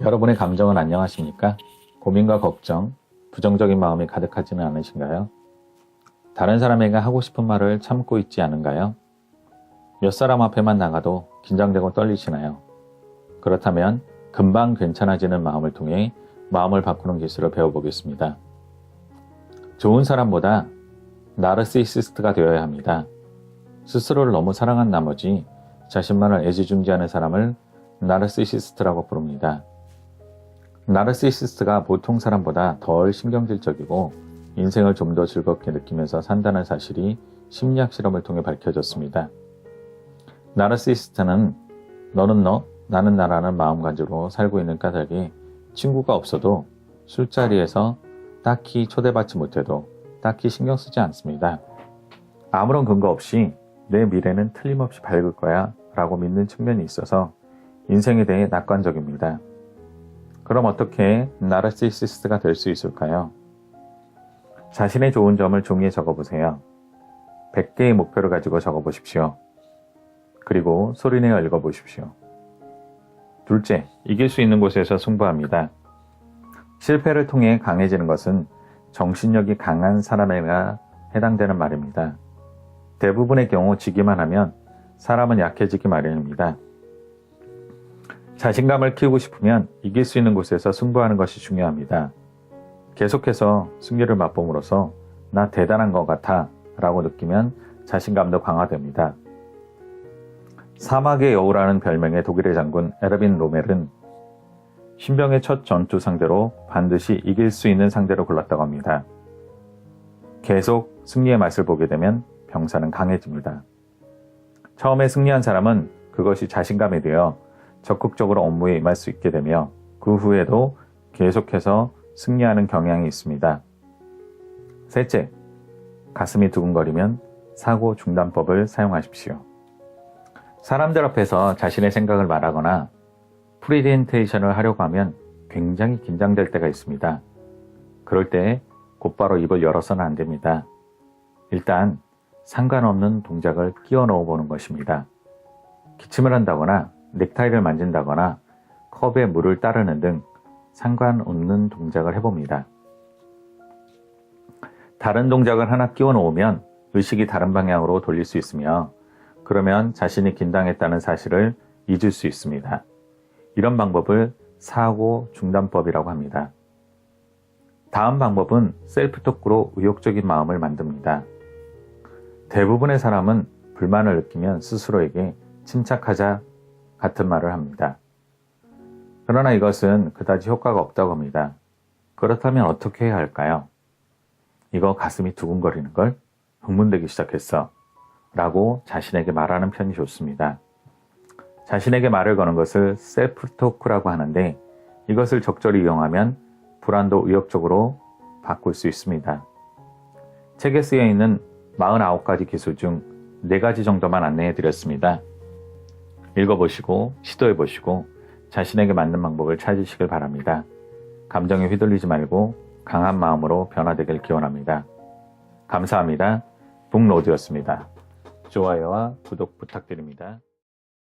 여러분의 감정은 안녕하십니까? 고민과 걱정, 부정적인 마음이 가득하지는 않으신가요? 다른 사람에게 하고 싶은 말을 참고 있지 않은가요? 몇 사람 앞에만 나가도 긴장되고 떨리시나요? 그렇다면 금방 괜찮아지는 마음을 통해 마음을 바꾸는 기술을 배워보겠습니다. 좋은 사람보다 나르시시스트가 되어야 합니다. 스스로를 너무 사랑한 나머지 자신만을 애지중지하는 사람을 나르시시스트라고 부릅니다. 나르시시스트가 보통 사람보다 덜 신경질적이고 인생을 좀 더 즐겁게 느끼면서 산다는 사실이 심리학 실험을 통해 밝혀졌습니다. 나르시시스트는 너는 너, 나는 나라는 마음가짐으로 살고 있는 까닭에 친구가 없어도 술자리에서 딱히 초대받지 못해도 딱히 신경 쓰지 않습니다. 아무런 근거 없이 내 미래는 틀림없이 밝을 거야 라고 믿는 측면이 있어서 인생에 대해 낙관적입니다. 그럼 어떻게 나르시시스트가 될 수 있을까요? 자신의 좋은 점을 종이에 적어보세요. 100개의 목표를 가지고 적어보십시오. 그리고 소리내어 읽어보십시오. 둘째, 이길 수 있는 곳에서 승부합니다. 실패를 통해 강해지는 것은 정신력이 강한 사람에게 해당되는 말입니다. 대부분의 경우 지기만 하면 사람은 약해지기 마련입니다. 자신감을 키우고 싶으면 이길 수 있는 곳에서 승부하는 것이 중요합니다. 계속해서 승리를 맛봄으로써 나 대단한 것 같아 라고 느끼면 자신감도 강화됩니다. 사막의 여우라는 별명의 독일의 장군 에르빈 로멜은 신병의 첫 전투 상대로 반드시 이길 수 있는 상대로 골랐다고 합니다. 계속 승리의 맛을 보게 되면 병사는 강해집니다. 처음에 승리한 사람은 그것이 자신감이 되어 적극적으로 업무에 임할 수 있게 되며 그 후에도 계속해서 승리하는 경향이 있습니다. 셋째, 가슴이 두근거리면 사고 중단법을 사용하십시오. 사람들 앞에서 자신의 생각을 말하거나 프리젠테이션을 하려고 하면 굉장히 긴장될 때가 있습니다. 그럴 때 곧바로 입을 열어서는 안 됩니다. 일단 상관없는 동작을 끼워 넣어 보는 것입니다. 기침을 한다거나 넥타이를 만진다거나 컵에 물을 따르는 등 상관없는 동작을 해봅니다. 다른 동작을 하나 끼워 놓으면 의식이 다른 방향으로 돌릴 수 있으며 그러면 자신이 긴장했다는 사실을 잊을 수 있습니다. 이런 방법을 사고 중단법이라고 합니다. 다음 방법은 셀프 토크로 의욕적인 마음을 만듭니다. 대부분의 사람은 불만을 느끼면 스스로에게 침착하자 같은 말을 합니다. 그러나 이것은 그다지 효과가 없다고 합니다. 그렇다면 어떻게 해야 할까요? 이거 가슴이 두근거리는 걸 흥분되기 시작했어. 라고 자신에게 말하는 편이 좋습니다. 자신에게 말을 거는 것을 셀프 토크라고 하는데 이것을 적절히 이용하면 불안도 의욕적으로 바꿀 수 있습니다. 책에 쓰여 있는 49가지 기술 중 4가지 정도만 안내해 드렸습니다. 읽어보시고 시도해보시고 자신에게 맞는 방법을 찾으시길 바랍니다. 감정에 휘둘리지 말고 강한 마음으로 변화되길 기원합니다. 감사합니다. 북로드였습니다. 좋아요와 구독 부탁드립니다.